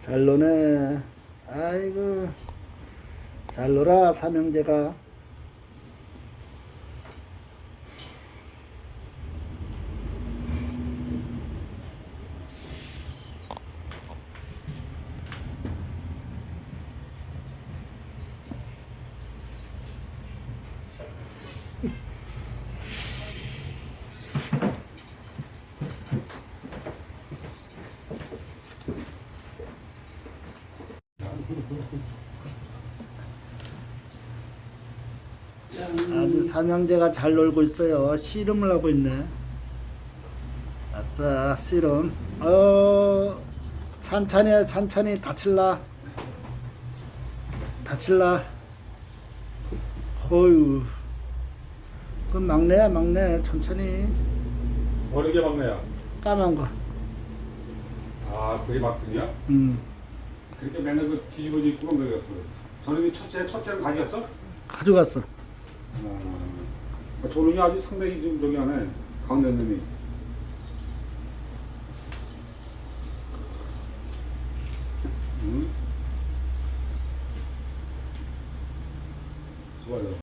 잘 노네. 아이고. 잘 놀아, 삼형제가. 아주 삼형제가 잘 놀고 있어요. 씨름을 하고 있네. 아싸, 씨름. 어, 천천히, 해, 천천히 다칠라. 다칠라. 어유. 그 막내야, 막내. 천천히. 어느 게 막내야? 까만 거. 아, 그게 막둥이야? 음, 그렇게 맨날 그 뒤집어져 그게 앞으로. 저놈이 첫째, 첫째는 가져갔어? 가져갔어. 아, 저놈이 아주 상당히 좀 저기 하네. 가운데 놈이. 응? 좋아요.